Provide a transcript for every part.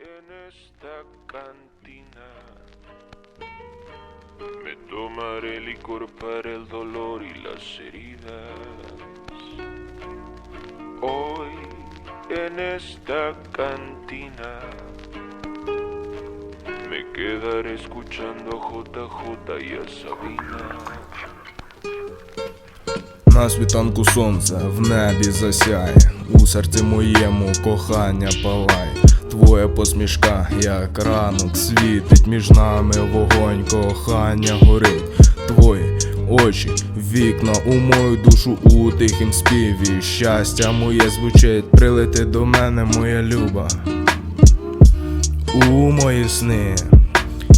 en esta cantina. Me tomaré licor para el dolor y las heridas. Hoy en esta cantina me quedaré escuchando a JJ y a Sabina. На світанку сонце в небі засяє, у серці моєму кохання палає. Твоя посмішка, як ранок, світить між нами вогонь, кохання горить. Твої очі, вікна у мою душу у тихім співі. Щастя моє звучить, прилети до мене, моя люба. У мої сни.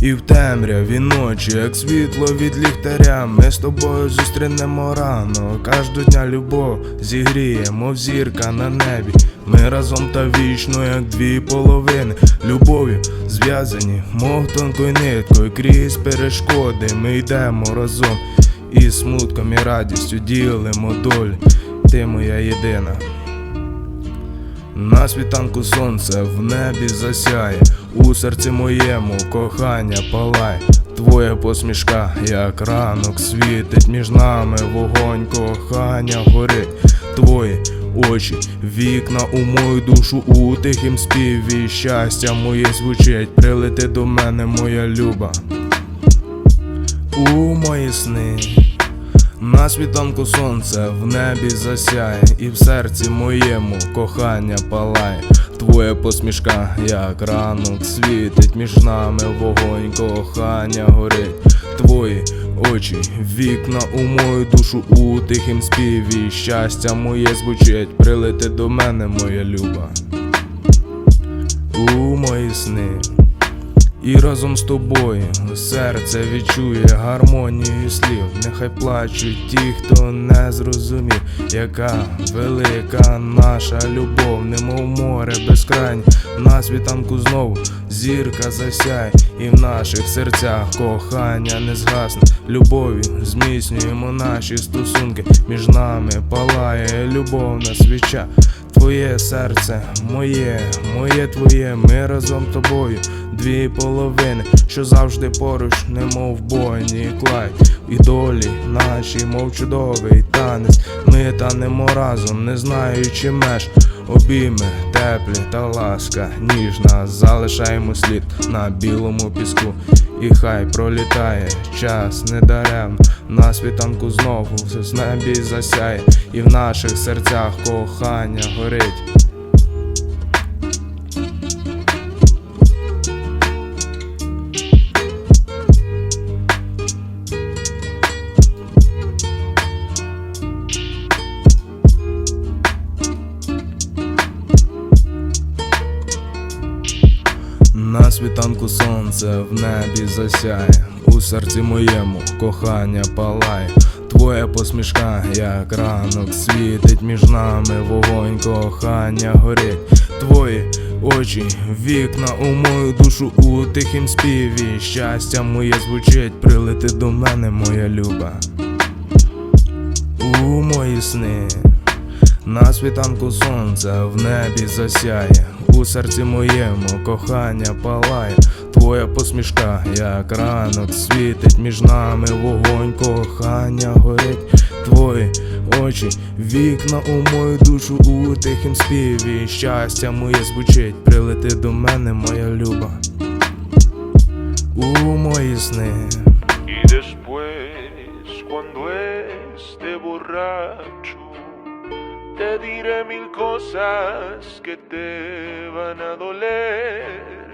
І в темряві ночі, як світло від ліхтаря, ми з тобою зустрінемо рано. Кожного дня любов зігріє, мов зірка на небі. Ми разом та вічно, як дві половини. Любов'ю зв'язані, мов тонкою ниткою, крізь перешкоди. Ми йдемо разом. І смутком, і радістю ділимо долі. Ти моя єдина. На світанку сонце в небі засяє, у серці моєму кохання палає. Твоя посмішка, як ранок, світить між нами вогонь, кохання горить. Твої очі, вікна у мою душу у тихім співі. Щастя моє звучить, прилети до мене, моя люба. У мої сни. На світанку сонце в небі засяє, і в серці моєму кохання палає. Твоя посмішка, як ранок, світить між нами вогонь, кохання горить. Твої очі, вікна у мою душу у тихім співі. Щастя моє звучить, прилети до мене, моя люба. У мої сни. І разом з тобою серце відчує гармонію слів. Нехай плачуть ті, хто не зрозумів, яка велика наша любов, немов море безкрайнє. На світанку знову зірка засяє, і в наших серцях кохання не згасне. Любов'ю зміцнюємо наші стосунки. Між нами палає любовна свіча. Твоє серце, моє, моє твоє, ми разом тобою, дві половини, що завжди поруч, немов бойні і Клайд І долі наші, мов чудовий танець. Ми танемо разом, не знаючи меж. Обійми теплі та ласка, ніжна, залишаємо слід на білому піску. І хай пролітає час недарем. На світанку знову з небі засяє, і в наших серцях кохання горить. На світанку сонце в небі засяє, у серці моєму кохання палає. Твоя посмішка, як ранок, світить між нами вогонь, кохання горить. Твої очі, вікна у мою душу у тихім співі. Щастя моє звучить, прилети до мене, моя люба. У мої сни. На світанку сонце в небі засяє, у серці моєму кохання палає. Твоя посмішка, як ранок, світить між нами вогонь, кохання горить. Твої очі, вікна у мою душу у тихім співі. Щастя моє звучить, прилети до мене, моя люба. У мої сни. Te diré mil cosas que te van a doler.